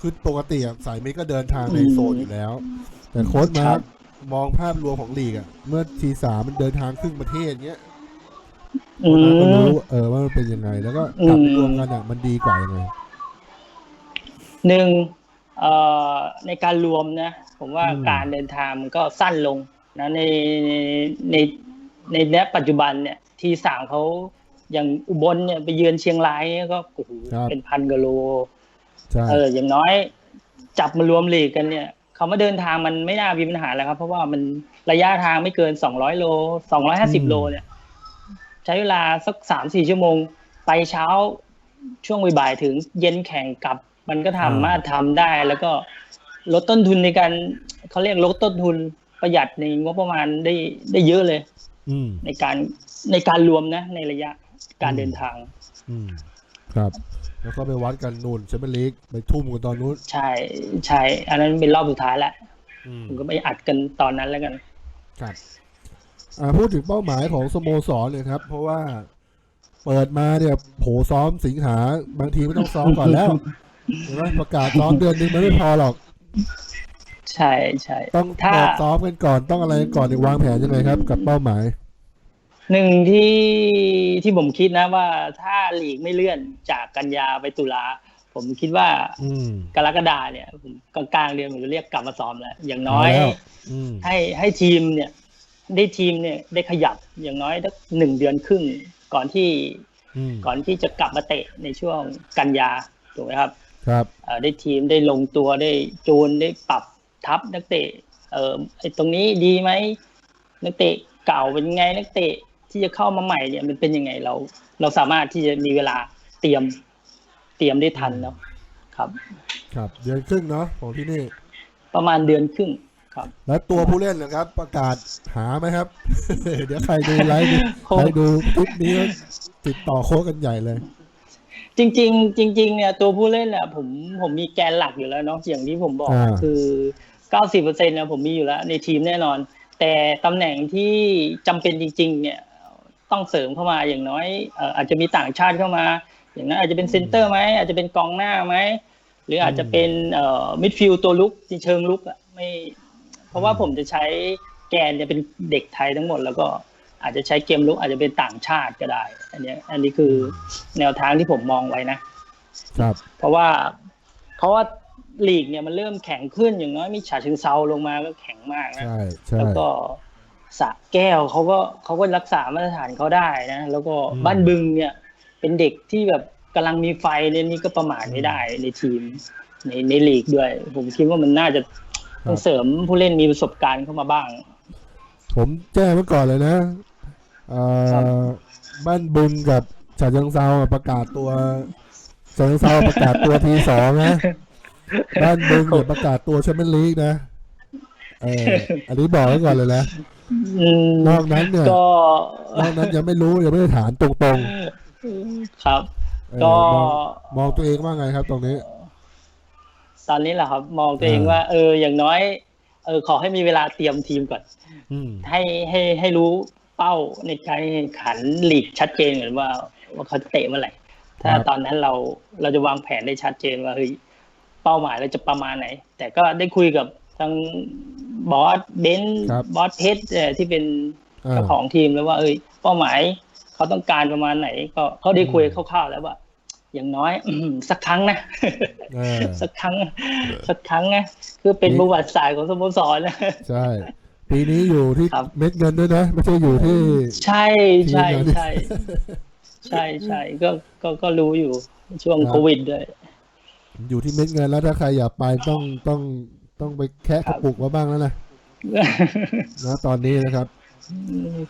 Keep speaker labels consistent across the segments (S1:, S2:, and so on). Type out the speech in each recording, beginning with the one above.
S1: คือปกติอะสายมิตรก็เดินทางในโซนอยู่แล้ว แต่โค้ชมา
S2: ครั
S1: ร์
S2: บ
S1: คมองภาพรวมของลีกอะเมื่อทีสามมันเดินทางครึ่งประเทศเงี้ย
S2: อื
S1: โค้ชมาร์คก็
S2: ม
S1: รู้เออว่ามันเป็นยังไง แล้วก็กลับไป
S2: อืม
S1: รวมกันอะมันดีกว่ายังไง
S2: หนึ่งเอ่อในการรวมนะ ผมว่า
S1: อืม
S2: การเดินทางมันก็สั้นลงนะในในในในปัจจุบันเนี่ยทีสามเขาอย่างอุบลเนี่ยไปเยือนเชียงรายเนี่ยก็โอ้โหเป็นพันกิโล
S1: ใช่
S2: เอออย่างน้อยจับมารวมลีกกันเนี่ยคำว่าเดินทางมันไม่น่ามีปัญหาแล้วครับ เพราะว่ามันระยะทางไม่เกินสองร้อยโลสองร้อยห้าสิบโลเนี่ย ใช้เวลาสักสามสี่ชั่วโมง ไปเช้าช่วงบ่ายๆถึงเย็นแข่งกลับ มันก็ทำมารถทำได้ แล้วก็ลดต้นทุนในการเขาเรียกลดต้นทุนประหยัดในงบประมาณได้ได้เยอะเลย
S1: อืม
S2: ในการในการรวมนะ ในระยะการเดินทาง
S1: อืมครับ แล้วก็ไปวัดกันนู่นแชมเปี้ยนลีกไปทุ่มกันตอนนู้น
S2: ใช่ใช่อันนั้นเป็นรอบสุดท้ายแล้ว
S1: อืม
S2: ผมก็ไปอัดกันตอนนั้นแล้วกัน
S1: ครับอ่าพูดถึงเป้าหมายของสโมสรเนี่ยครับ เพราะว่าเปิดมาเนี่ยโผซ้อมสิงหาบางทีไม่ต้องซ้อมก่อนแล้วเห็นไหมประกาศซ้อมเดือนนึงมันไม่พอหรอก
S2: ใช่ใช่
S1: ต้อง
S2: ถ้า
S1: เปิดซ้อมกันก่อนต้องอะไรกันก่อนเนี่ยวางแผนยังไงครับ กับเป้าหมาย
S2: หนึ่งที่ที่ผมคิดนะว่าถ้าหลีกไม่เลื่อนจากกันยาไปตุลาผมคิดว่า
S1: อืม
S2: กรกฎาเนี่ยผมกลางๆเดือนผมจะเรียกกลับมาซ้อมแล้วอย่างน้อย
S1: เอาแล้วอืม
S2: ให้ให้ทีมเนี่ย ได้ทีมเนี่ยได้ขยับอย่างน้อยสักหนึ่งเดือนครึ่งก่อนที่
S1: อืม
S2: ก่อนที่จะกลับมาเตะในช่วงกันยาถูกไหมครับ
S1: ครับ
S2: เอ่อได้ทีมได้ลงตัวได้จูนได้ปรับทัพนักเตะ เออไอตรงนี้ดีไหมนักเตะเก่าเป็นไงนักเตะ ที่จะเข้ามาใหม่เนี่ยมันเป็นยังไงเรา เราสามารถที่จะมีเวลาเตรียมเตรียมได้ทันเนาะครับ
S1: ครับเดือนครึ่งเนาะของที่นี่
S2: ประมาณเดือนครึ่งครับ
S1: แล้วตัวผู้เล่นนะครับ ประกาศหาไหมครับ เดี๋ยวใครดูไลฟ์ดู
S2: โค้ช
S1: ใครดูคลิปนี้แล้วติดต่อโค้ชกันใหญ่เลย
S2: จริง ๆ จริง ๆ เนี่ยตัวผู้เล่นเนี่ยผมผมมีแกนหลักอยู่แล้วเนาะอย่างที่ผมบอก
S1: อ่า
S2: คือ90%เนี่ยผมมีอยู่แล้วในทีมแน่นอน แต่ตำแหน่งที่จำเป็นจริง ๆ เนี่ย ต้องเสริมเข้ามาอย่างน้อยเอ่ออาจจะมีต่างชาติเข้ามา อย่างนั้นอาจจะเป็นเซนเตอร์ไหมอาจจะเป็นกองหน้าไหมหรืออาจจะเป็นเอ่อมิดฟิลด์ตัวลุกที่เชิงลุกอะไม่เพราะว่าผมจะใช้แกนเนี่ยเป็นเด็กไทยทั้งหมด แล้วก็อาจจะใช้เกมลุกอาจจะเป็นต่างชาติก็ได้ อันเนี้ยอันนี้คือแนวทางที่ผมมองไว้นะ
S1: ครับ
S2: เพราะว่าเพราะว่าลีกเนี่ยมันเริ่มแข็งขึ้นอย่างน้อยมีฉาเชิงเซาลงมาก็แข็งมากนะ
S1: ใช่ใช่
S2: แล้วก็ สระแก้วเขาก็เขาก็รักษามาตรฐานเขาได้นะ แล้วก็
S1: อืม
S2: บ้านบึงเนี่ย เป็นเด็กที่แบบกำลังมีไฟเนี่ยนี่ก็ประมาทไม่ได้ในทีม ในในลีกด้วย ผมคิดว่ามันน่าจะต้องเสริมผู้เล่นมีประสบการณ์เข้ามาบ้าง
S1: ผมแจ้งไว้ก่อนเลยนะเอ่
S2: ครับ
S1: อบ้านบึงกับฉะเชิงเซาประกาศตัวฉะเชิงเซาประกาศตัวทีสองนะบ้านบึงเนี่ยประกาศตัวแชมเปี้ยนลีกนะเอออันนี้บอกไว้ก่อนเลยนะ
S2: อืม
S1: นอกนั้นเนี่ย
S2: ก็
S1: นอกนั้นยังไม่รู้ยังไม่ได้ถามตรง
S2: ครับ
S1: ๆเออ
S2: ก็
S1: มองมองตัวเองว่าไงครับ ตรงนี้
S2: ตอนนี้แหละครับ มองตัวเอง
S1: อ่า
S2: ว่า เออ อย่างน้อย เออ ขอให้มีเวลาเตรียมทีมก่อน
S1: อืม
S2: ให้ให้ให้รู้เป้าในการแข่งขันลีกชัดเจนก่อนว่า ว่าเขาจะเตะเมื่อไหร่ถ้า
S1: ครับ
S2: ตอนนั้นเราเราจะวางแผนได้ชัดเจนว่าเฮ้ยเป้าหมายเราจะประมาณไหน แต่ก็ได้คุยกับทาง บอสเบนซ์
S1: ครับ
S2: บอสเพชรเอ่อที่เป็น
S1: อ่า
S2: เจ้าของทีมแล้วว่า เอ้ยเป้าหมายเขาต้องการประมาณไหน ก็เขาได้คุย
S1: อืม
S2: คร่าวๆแล้วว่า อย่างน้อยอืมสักครั้งนะ
S1: เออ
S2: สักครั้ง สักครั้งนะคือเป็น
S1: นี่
S2: ประวัติศาสตร์ของสโมสรนะ
S1: ใช่ ปีนี้อยู่ที่
S2: ครับ
S1: เม็ดเงินด้วยนะ ไม่ใช่อยู่ที่
S2: ใช่ใช่
S1: ทีมงาน
S2: ใช่ใช่ใช่ก็ก็ก็รู้อยู่ช่วง
S1: ครับ
S2: โควิดด้วย
S1: อยู่ที่เม็ดเงินแล้วถ้าใครอยากไปต้องต้อง ต้องไปแคะกระปุกมาบ้างแล้วนะนะตอนนี้นะครับ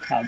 S2: ครับ